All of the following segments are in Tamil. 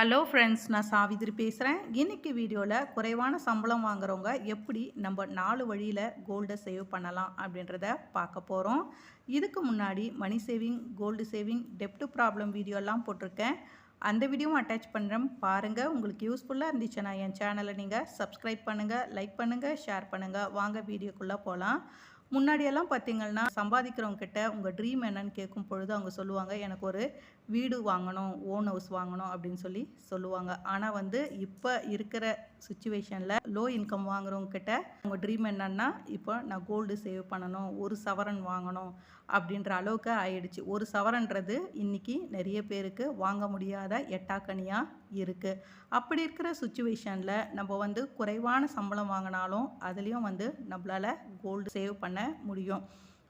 ஹலோ ஃப்ரெண்ட்ஸ் நான் சாவித்ரி பேசுகிறேன் இன்றைக்கி வீடியோவில் குறைவான சம்பளம் வாங்குறவங்க எப்படி நம்ம நாலு வழியில் கோல்டை சேவ் பண்ணலாம் அப்படின்றத பார்க்க போகிறோம் இதுக்கு முன்னாடி மணி சேவிங் கோல்டு சேவிங் டெப்ட் ப்ராப்ளம் வீடியோலாம் போட்டிருக்கேன். அந்த வீடியோவும் அட்டாச் பண்ணுறேன் பாருங்கள் உங்களுக்கு யூஸ்ஃபுல்லாக இருந்துச்சுன்னா என் சேனலை நீங்கள் சப்ஸ்கிரைப் பண்ணுங்கள் லைக் பண்ணுங்கள் ஷேர் பண்ணுங்கள் வாங்க வீடியோக்குள்ளே போகலாம் முன்னாடியெல்லாம் பார்த்தீங்கன்னா சம்பாதிக்கிறவங்க கிட்ட உங்கள் ட்ரீம் என்னன்னு கேட்கும் பொழுது அவங்க சொல்லுவாங்க எனக்கு ஒரு வீடு வாங்கணும் ஓன் ஹவுஸ் வாங்கணும் அப்படின்னு சொல்லி சொல்லுவாங்க. ஆனால் வந்து இப்போ இருக்கிற சுச்சுவேஷனில் லோ இன்கம் வாங்குறவங்க கிட்ட உங்கள் ட்ரீம் என்னன்னா இப்போ நான் கோல்டு சேவ் பண்ணணும் ஒரு சவரன் வாங்கணும் அப்படின்ற அளவுக்கு ஆயிடுச்சு. ஒரு சவரன்றது இன்னைக்கு நிறைய பேருக்கு வாங்க முடியாத எட்டாக்கனியாக இருக்குது அப்படி இருக்கிற சுச்சுவேஷனில் நம்ம வந்து குறைவான சம்பளம் வாங்கினாலும் அதுலேயும் வந்து நம்மளால் கோல்டு சேவ் பண்ண முடியும்.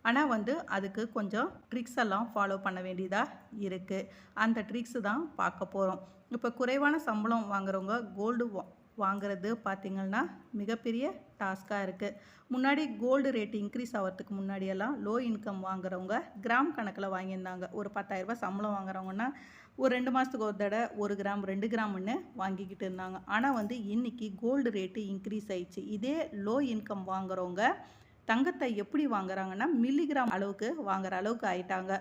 ஆனால் வந்து அதுக்கு கொஞ்சம் ட்ரிக்ஸ் எல்லாம் ஃபாலோ பண்ண வேண்டியதாக இருக்குது அந்த ட்ரிக்ஸ் தான் பார்க்க போகிறோம் இப்போ குறைவான சம்பளம் வாங்குறவங்க கோல்டு வாங்குறது பார்த்திங்கன்னா மிகப்பெரிய டாஸ்க்காக இருக்குது முன்னாடி கோல்டு ரேட் இன்க்ரீஸ் ஆகிறதுக்கு முன்னாடியெல்லாம் லோ இன்கம் வாங்குறவங்க கிராம் கணக்கில் வாங்கியிருந்தாங்க. ஒரு பத்தாயிரரூபா சம்பளம் வாங்குறவங்கன்னா ஒரு ரெண்டு மாதத்துக்கு ஒரு தடவை ஒரு கிராம் ரெண்டு கிராம்னு வாங்கிக்கிட்டு இருந்தாங்க. ஆனால் வந்து இன்றைக்கி கோல்டு ரேட்டு இன்க்ரீஸ் ஆயிடுச்சு. இதே லோ இன்கம் வாங்குறவங்க தங்கத்தை எப்படி வாங்குறாங்கன்னா மில்லிகிராம் அளவுக்கு வாங்குற அளவுக்கு ஆயிட்டாங்க.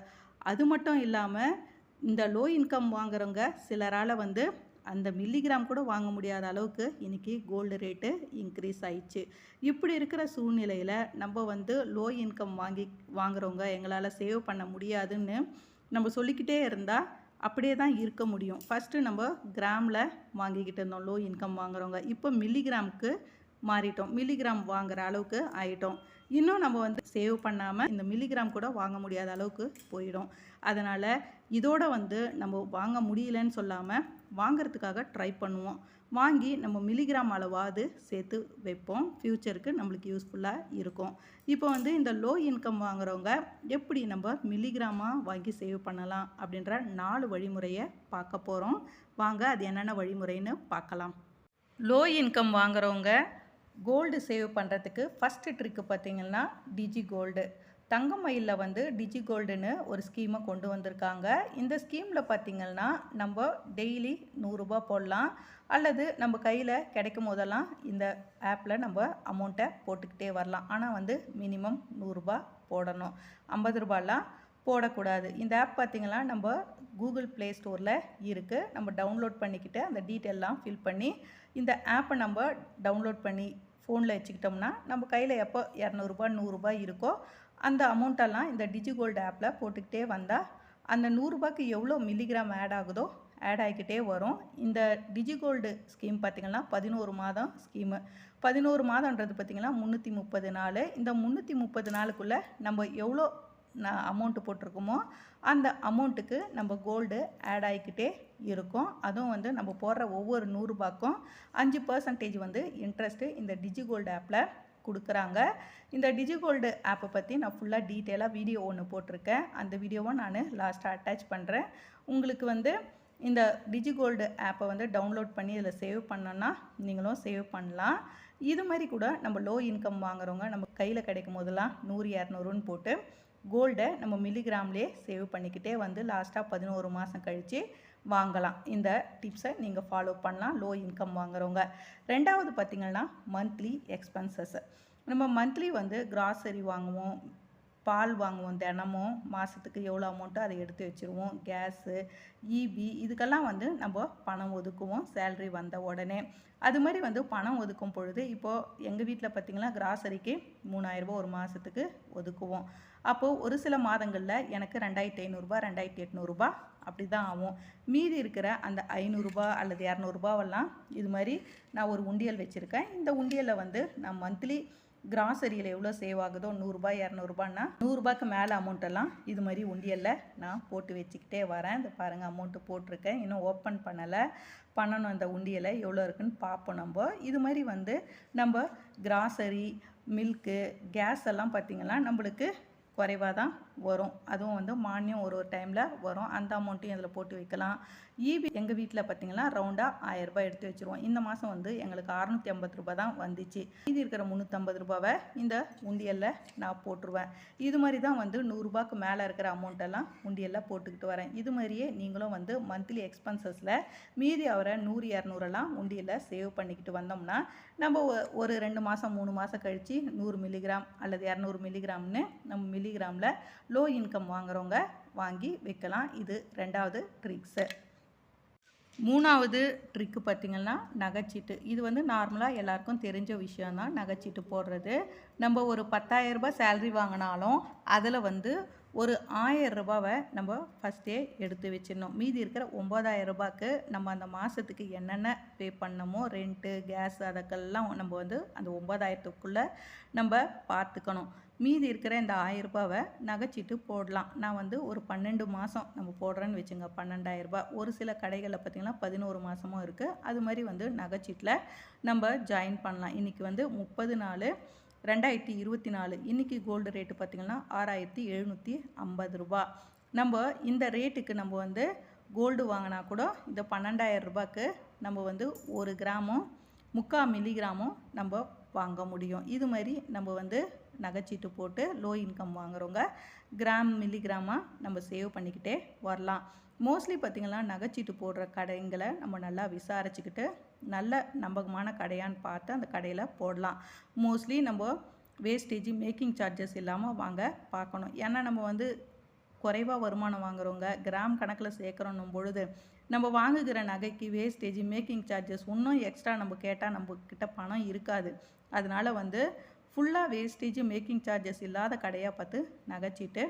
அது மட்டும் இல்லாமல் இந்த லோ இன்கம் வாங்குறவங்க சிலரால் வந்து அந்த மில்லிகிராம் கூட வாங்க முடியாத அளவுக்கு இன்றைக்கி கோல்டு ரேட்டு இன்க்ரீஸ் ஆயிடுச்சு. இப்படி இருக்கிற சூழ்நிலையில் நம்ம வந்து லோ இன்கம் வாங்கி வாங்குறவங்க எங்களால் சேவ் பண்ண முடியாதுன்னு நம்ம சொல்லிக்கிட்டே இருந்தால் அப்படியே தான் இருக்க முடியும். ஃபஸ்ட்டு நம்ம கிராமில் வாங்கிக்கிட்டு இருந்தோம் லோ இன்கம் வாங்குறவங்க. இப்போ மில்லிகிராமுக்கு மாறிட்டோம். மில்லிகிராம் வாங்குற அளவுக்கு ஆயிட்டோம். இன்னும் நம்ம வந்து சேவ் பண்ணாமல் இந்த மில்லிகிராம் கூட வாங்க முடியாத அளவுக்கு போயிடும். அதனால் இதோட வந்து நம்ம வாங்க முடியலன்னு சொல்லாமல் வாங்கிறதுக்காக ட்ரை பண்ணுவோம். வாங்கி நம்ம மில்லிகிராம் அளவாவது சேர்த்து வைப்போம். ஃப்யூச்சருக்கு நம்மளுக்கு யூஸ்ஃபுல்லாக இருக்கும். இப்போ வந்து இந்த லோ இன்கம் வாங்குறவங்க எப்படி நம்ம மில்லிகிராமாக வாங்கி சேவ் பண்ணலாம் அப்படின்ற நாலு வழிமுறையை பார்க்க போகிறோம் வாங்க அது என்னென்ன வழிமுறைன்னு பார்க்கலாம். லோ இன்கம் வாங்குறவங்க கோல்டு சேவ் பண்ணுறதுக்கு ஃபஸ்ட்டு ட்ரிக்கு பார்த்தீங்கன்னா டிஜி கோல்டு தங்கமயிலில் வந்து டிஜி கோல்டுன்னு ஒரு ஸ்கீமை கொண்டு வந்திருக்காங்க. இந்த ஸ்கீமில் பார்த்திங்கன்னா நம்ம டெய்லி நூறுரூபா போடலாம். அல்லது நம்ம கையில் கிடைக்கும் போதெல்லாம் இந்த ஆப்பில் நம்ம அமௌண்ட்டை போட்டுக்கிட்டே வரலாம். ஆனால் வந்து மினிமம் நூறுரூபா போடணும். ஐம்பது ரூபாலாம் போடக்கூடாது. இந்த ஆப் பார்த்திங்கன்னா நம்ம கூகுள் ப்ளே ஸ்டோரில் இருக்குது நம்ம டவுன்லோட் பண்ணிக்கிட்டு அந்த டீட்டெயிலெலாம் ஃபில் பண்ணி இந்த ஆப்பை நம்ம டவுன்லோட் பண்ணி ஃபோனில் வச்சுக்கிட்டோம்னா நம்ம கையில் எப்போ இரநூறுபா நூறுரூபா இருக்கோ அந்த அமௌண்ட்டெல்லாம் இந்த டிஜிகோல்டு ஆப்பில் போட்டுக்கிட்டே வந்தால் அந்த நூறுரூபாய்க்கு எவ்வளோ மில்லிகிராம் ஆட் ஆகுதோ ஆட் ஆகிக்கிட்டே வரும். இந்த டிஜிகோல்டு ஸ்கீம் பார்த்திங்கன்னா பதினோரு மாதம் ஸ்கீமு பதினோரு மாதன்றது பார்த்திங்கன்னா முந்நூற்றி முப்பது நாள். இந்த முந்நூற்றி முப்பது நாளுக்குள்ளே நம்ம எவ்வளோ நான் அமௌண்ட்டு போட்டிருக்கோமோ அந்த அமௌண்ட்டுக்கு நம்ம கோல்டு ஆட் ஆகிக்கிட்டே இருக்கும். அதுவும் வந்து நம்ம போடுற ஒவ்வொரு நூறுரூபாக்கும் அஞ்சு பர்சன்டேஜ் வந்து இன்ட்ரெஸ்ட்டு இந்த டிஜி கோல்டு ஆப்பில் கொடுக்குறாங்க. இந்த டிஜிகோல்டு ஆப்பை பற்றி நான் ஃபுல்லாக டீட்டெயிலாக வீடியோ ஒன்று போட்டிருக்கேன். அந்த வீடியோவை நான் லாஸ்ட்டாக அட்டாச் பண்ணுறேன் உங்களுக்கு வந்து இந்த டிஜிகோல்டு ஆப்பை வந்து டவுன்லோட் பண்ணி இதில் சேவ் பண்ணோன்னா நீங்களும் சேவ் பண்ணலாம். இது மாதிரி கூட நம்ம லோ இன்கம் வாங்குறவங்க நம்ம கையில் கிடைக்கும் போதெல்லாம் நூறு இரநூறுன்னு போட்டு கோல்டை நம்ம மில்லிகிராம்லேயே சேவ் பண்ணிக்கிட்டே வந்து லாஸ்ட்டாக பதினோரு மாதம் கழித்து வாங்கலாம். இந்த டிப்ஸை நீங்கள் ஃபாலோ பண்ணலாம். லோ இன்கம் வாங்குறவங்க. ரெண்டாவது பார்த்திங்கன்னா மந்த்லி எக்ஸ்பென்சஸ் நம்ம மந்த்லி வந்து கிராசரி வாங்குவோம். பால் வாங்குவோம் தினமும் மாதத்துக்கு எவ்வளோ அமௌண்ட்டோ அதை எடுத்து வச்சுருவோம். கேஸு இபி இதுக்கெல்லாம் வந்து நம்ம பணம் ஒதுக்குவோம் சேல்ரி வந்த உடனே. அது மாதிரி வந்து பணம் ஒதுக்கும் பொழுது இப்போது எங்கள் வீட்டில் பார்த்திங்கன்னா கிராசரிக்கு மூணாயிரரூபா ஒரு மாதத்துக்கு ஒதுக்குவோம். அப்போது ஒரு சில மாதங்களில் எனக்கு ரெண்டாயிரத்தி ஐநூறுரூபா ரெண்டாயிரத்தி எட்நூறுபா அப்படி தான் ஆகும். மீதி இருக்கிற அந்த ஐநூறுரூபா அல்லது இரநூறுபாவெல்லாம் இது மாதிரி நான் ஒரு உண்டியல் வச்சுருக்கேன். இந்த உண்டியலில் வந்து நான் மந்த்லி கிராசரியில் எவ்வளோ சேவ் ஆகுதோ நூறுரூபா இரநூறுபான்னா நூறுரூபாய்க்கு மேலே அமௌண்ட்டெல்லாம் இது மாதிரி உண்டியலில் நான் போட்டு வச்சுக்கிட்டே வரேன். இந்த பாருங்கள் அமௌண்ட்டு போட்டிருக்கேன். இன்னும் ஓப்பன் பண்ணலை. பண்ணணும் அந்த உண்டியலை. எவ்வளோ இருக்குன்னு பார்ப்போம் நம்ம. இது மாதிரி வந்து நம்ம கிராசரி மில்க்கு கேஸ் எல்லாம் பார்த்திங்கன்னா நம்மளுக்கு குறைவாக தான் வரும். அதுவும் வந்து மானியம் ஒரு ஒரு டைமில் வரும். அந்த அமௌண்ட்டையும் இதில் போட்டு வைக்கலாம். ஈபி எங்கள் வீட்டில் பார்த்தீங்கன்னா ரவுண்டாக ஆயிரரூபா எடுத்து வச்சுருவோம். இந்த மாதம் வந்து எங்களுக்கு அறநூற்றி ஐம்பது ரூபா தான் வந்துச்சு. மீதி இருக்கிற முந்நூற்றம்பது ரூபாவை இந்த உண்டியலில் நான் போட்டுருவேன். இது மாதிரி தான் வந்து நூறுரூபாக்கு மேலே இருக்கிற அமௌண்ட்டெல்லாம் உண்டியலில் போட்டுக்கிட்டு வரேன். இது மாதிரியே நீங்களும் வந்து மந்த்லி எக்ஸ்பென்சஸில் மீதி அவரை நூறு இரநூறெல்லாம் உண்டியலில் சேவ் பண்ணிக்கிட்டு வந்தோம்னா நம்ம ஒ- ஒரு ரெண்டு மாதம் மூணு மாதம் கழித்து நூறு மில்லிகிராம் அல்லது இரநூறு மில்லிகிராம்னு நம்ம மில்லிகிராமில் லோ இன்கம் வாங்குறவங்க வாங்கி வைக்கலாம். இது ரெண்டாவது ட்ரிக்ஸு மூணாவது ட்ரிக்கு பார்த்திங்கன்னா நகைச்சீட்டு. இது வந்து நார்மலாக எல்லாருக்கும் தெரிஞ்ச விஷயந்தான் நகைச்சீட்டு போடுறது. நம்ம ஒரு 10000 ரூபாய் சேல்ரி வாங்கினாலும் அதில் வந்து ஒரு ஆயிரம் ரூபாவை நம்ம ஃபஸ்ட்டே எடுத்து வச்சிடணும். மீதி இருக்கிற 9000 ரூபாய்க்கு நம்ம அந்த மாதத்துக்கு என்னென்ன பே பண்ணமோ ரெண்ட்டு கேஸ் அதுக்கெல்லாம் நம்ம வந்து அந்த ஒம்பதாயிரத்துக்குள்ளே நம்ம பார்த்துக்கணும். மீதி இருக்கிற இந்த ஆயிரம் ரூபாவை நகைச்சீட்டு போடலாம். நான் வந்து ஒரு பன்னெண்டு மாதம் நம்ம போடுறேன்னு வச்சுங்க பன்னெண்டாயிரம் ரூபாய். ஒரு சில கடைகளில் பார்த்திங்கன்னா பதினோரு மாதமும் இருக்குது அது மாதிரி வந்து நகைச்சீட்டில் நம்ம ஜாயின் பண்ணலாம். இன்றைக்கி வந்து முப்பது நாள் ரெண்டாயிரத்தி இருபத்தி நாலு இன்றைக்கி கோல்டு ரேட்டு பார்த்திங்கன்னா ஆறாயிரத்தி எழுநூற்றி ஐம்பது ரூபா. நம்ம இந்த ரேட்டுக்கு நம்ம வந்து கோல்டு வாங்கினா கூட இந்த பன்னெண்டாயிரம் ரூபாய்க்கு நம்ம வந்து ஒரு கிராமும் முக்கால் மில்லிகிராமும் நம்ம வாங்க முடியும். இது மாதிரி நம்ம வந்து நகைச்சீட்டு போட்டு லோ இன்கம் வாங்குறவங்க கிராம் மில்லிகிராமாக நம்ம சேவ் பண்ணிக்கிட்டே வரலாம். மோஸ்ட்லி பார்த்திங்கன்னா நகைச்சீட்டு போடுற கடைங்களை நம்ம நல்லா விசாரிச்சுக்கிட்டு நல்ல நம்பகமான கடையான்னு பார்த்து அந்த கடையில் போடலாம். மோஸ்ட்லி நம்ம வேஸ்டேஜ் மேக்கிங் சார்ஜஸ் இல்லாமல் வாங்க பார்க்கணும். ஏன்னா நம்ம வந்து குறைவாக வருமானம் வாங்குறவங்க கிராம் கணக்கில் சேர்க்குறோன்னும் பொழுது நம்ம வாங்குகிற நகைக்கு வேஸ்டேஜ் மேக்கிங் சார்ஜஸ் இன்னும் எக்ஸ்ட்ரா நம்ம கேட்டால் நம்மக்கிட்ட பணம் இருக்காது. அதனால வந்து ஃபுல்லாக வேஸ்டேஜ் மேக்கிங் சார்ஜஸ் இல்லாத கடையாக பார்த்து நகைச்சிட்டு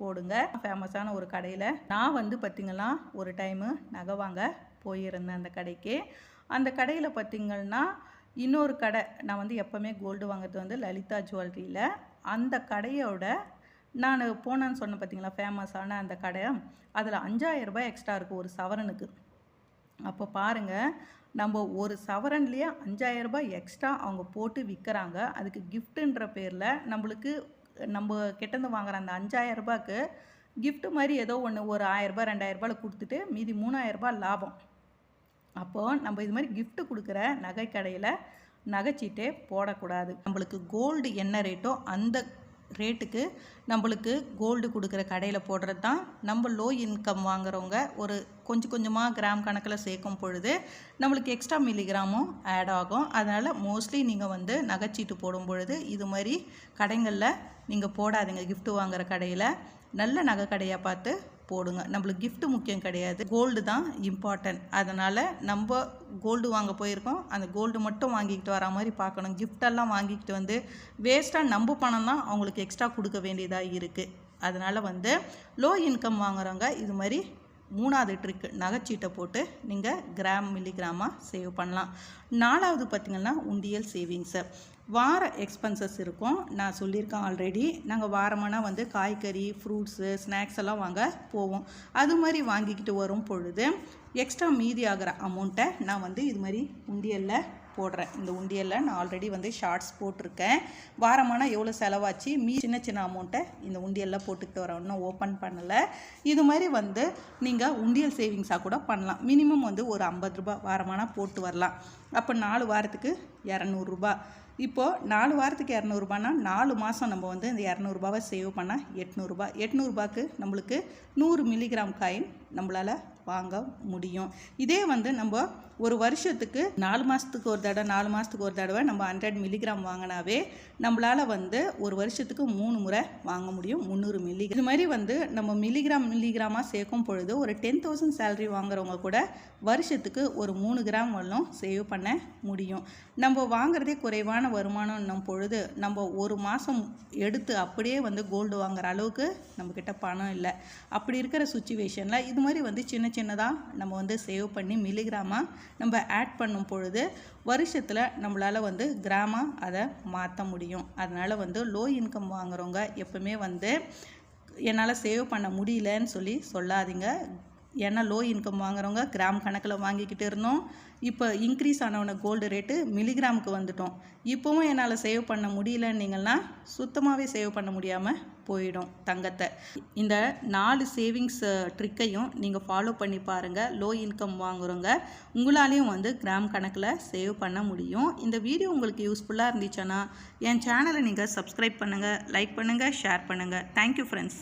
போடுங்க. ஃபேமஸான ஒரு கடையில். நான் வந்து பார்த்திங்கன்னா ஒரு டைமு நகை வாங்க போயிருந்தேன் அந்த கடைக்கு. அந்த கடையில் பார்த்திங்கன்னா இன்னொரு கடை நான் வந்து எப்போவுமே கோல்டு வாங்குறது வந்து லலிதா ஜுவல்லரியில். அந்த கடையோட நான் போனேன்னு சொன்னேன் பார்த்தீங்களா ஃபேமஸான அந்த கடை அதில் அஞ்சாயிரரூபா எக்ஸ்ட்ரா இருக்குது ஒரு சவரனுக்கு. அப்போ பாருங்கள் நம்ம ஒரு சவரன்லேயே அஞ்சாயிரம் ரூபாய் எக்ஸ்ட்ரா அவங்க போட்டு விற்கிறாங்க அதுக்கு கிஃப்ட்டுன்ற பேரில் நம்மளுக்கு நம்ம கிட்டேருந்து வாங்குற அந்த அஞ்சாயிரம் ரூபாய்க்கு கிஃப்ட்டு மாதிரி ஏதோ ஒன்று ஒரு ஆயிரரூபா ரெண்டாயிரரூபாவில் கொடுத்துட்டு மீதி மூணாயிரரூபா லாபம். அப்போது நம்ம இது மாதிரி கிஃப்ட்டு கொடுக்குற நகை கடையில் நகைச்சீட்டே போடக்கூடாது. நம்மளுக்கு கோல்டு என்ன ரேட்டோ அந்த ரேட்டுக்கு நம்மளுக்கு கோல்டு கொடுக்குற கடையில் போடுறது தான் நம்ம லோ இன்கம் வாங்குறவங்க ஒரு கொஞ்சம் கொஞ்சமாக கிராம் கணக்கில் சேர்க்கும் பொழுது நம்மளுக்கு எக்ஸ்ட்ரா மில்லிகிராமும் ஆட் ஆகும். அதனால் மோஸ்ட்லி நீங்கள் வந்து நகைச்சீட்டு போடும் பொழுது இது மாதிரி கடைங்களில் நீங்கள் போடாதீங்க. கிஃப்ட் வாங்குற கடையில் நல்ல நகை கடையாக பார்த்து போடுங்க. நம்மளுக்கு கிஃப்ட்டு முக்கியம் கிடையாது. கோல்டு தான் இம்பார்ட்டன்ட் அதனால் நம்ம கோல்டு வாங்க போயிருக்கோம். அந்த கோல்டு மட்டும் வாங்கிக்கிட்டு வர மாதிரி பார்க்கணும். கிஃப்டெல்லாம் வாங்கிக்கிட்டு வந்து வேஸ்ட்டாக நம்ம பணம் தான் அவங்களுக்கு எக்ஸ்ட்ரா கொடுக்க வேண்டியதாக இருக்குது அதனால் வந்து லோ இன்கம் வாங்குறவங்க இது மாதிரி மூணாவது ட்ரிக்கு நகைச்சீட்டை போட்டு நீங்கள் கிராம் மில்லிகிராமாக சேவ் பண்ணலாம். நாலாவது பார்த்திங்கன்னா உண்டியல் சேவிங்ஸு வார எக்ஸ்பென்சஸ் இருக்கும். நான் சொல்லியிருக்கேன் ஆல்ரெடி நாங்கள் வாரமானால் வந்து காய்கறி ஃப்ரூட்ஸு ஸ்நாக்ஸ் எல்லாம் வாங்க போவோம். அது மாதிரி வாங்கிக்கிட்டு வரும் பொழுது எக்ஸ்ட்ரா மீதி ஆகிற அமௌண்ட்டை நான் வந்து இது மாதிரி உண்டியலில் போடுறேன். இந்த உண்டியலில் நான் ஆல்ரெடி வந்து ஷார்ட்ஸ் போட்டிருக்கேன். வாரமானால் எவ்வளோ செலவாச்சு? மீ சின்ன சின்ன அமௌண்ட்டை இந்த உண்டியலில் போட்டுக்கிட்டு வரேன். இன்னும் ஓப்பன் பண்ணலை. இது மாதிரி வந்து நீங்கள் உண்டியல் சேவிங்ஸாக கூட பண்ணலாம். மினிமம் வந்து ஒரு ஐம்பது ரூபா வாரமானால் போட்டு வரலாம். அப்போ நாலு வாரத்துக்கு இரநூறுபா இப்போது நாலு வாரத்துக்கு இரநூறுபானா நாலு மாதம் நம்ம வந்து இந்த இரநூறுபாவை சேவ் பண்ணால் எட்நூறுபா எட்நூறுபாக்கு நம்மளுக்கு நூறு மில்லிகிராம் காயின் நம்மளால் வாங்க முடியும். இதே வந்து நம்ம ஒரு வருஷத்துக்கு நாலு மாதத்துக்கு ஒரு தடவை நாலு மாதத்துக்கு ஒரு தடவை நம்ம ஹண்ட்ரட் மில்லிகிராம் வாங்கினாவே நம்மளால் வந்து ஒரு வருஷத்துக்கு மூணு முறை வாங்க முடியும். முந்நூறு மில்லி இது மாதிரி வந்து நம்ம மில்லிகிராம் மில்லிகிராமாக சேர்க்கும் பொழுது ஒரு டென் தௌசண்ட் சேலரி வாங்குறவங்க கூட வருஷத்துக்கு ஒரு மூணு கிராம் வரலும் சேவ் பண்ண முடியும். நம்ம வாங்குறதே குறைவான வருமானம்னும் பொழுது நம்ம ஒரு மாதம் எடுத்து அப்படியே வந்து கோல்டு வாங்குற அளவுக்கு நம்மக்கிட்ட பணம் இல்லை. அப்படி இருக்கிற சுச்சுவேஷனில் இது மாதிரி வந்து சின்ன சின்னதாக நம்ம வந்து சேவ் பண்ணி மில்லிகிராமாக நம்ம ஆட் பண்ணும் பொழுது வருஷத்தில் நம்மளால் வந்து கிராமாக அதை மாற்ற முடியும். அதனால் வந்து லோ இன்கம் வாங்குறவங்க எப்பவுமே வந்து என்னால் சேவ் பண்ண முடியலன்னு சொல்லி சொல்லாதீங்க. ஏன்னா லோ இன்கம் வாங்குறவங்க கிராம் கணக்கில் வாங்கிக்கிட்டு இருந்தோம். இப்போ இன்க்ரீஸ் ஆனவன கோல்டு ரேட்டு மில்லிகிராமுக்கு வந்துட்டோம். இப்போவும் என்னால் சேவ் பண்ண முடியலன்னீங்கன்னா சுத்தமாகவே சேவ் பண்ண முடியாமல் போயிடும் தங்கத்தை. இந்த நாலு சேவிங்ஸ் ட்ரிக்கையும் நீங்கள் ஃபாலோ பண்ணி பாருங்கள் லோ இன்கம் வாங்குறவங்க உங்களாலேயும் வந்து கிராம் கணக்கில் சேவ் பண்ண முடியும். இந்த வீடியோ உங்களுக்கு யூஸ்ஃபுல்லாக இருந்துச்சுன்னா என் சேனலை நீங்கள் சப்ஸ்கிரைப் பண்ணுங்கள் லைக் பண்ணுங்கள் ஷேர் பண்ணுங்கள் தேங்க்யூ ஃப்ரெண்ட்ஸ்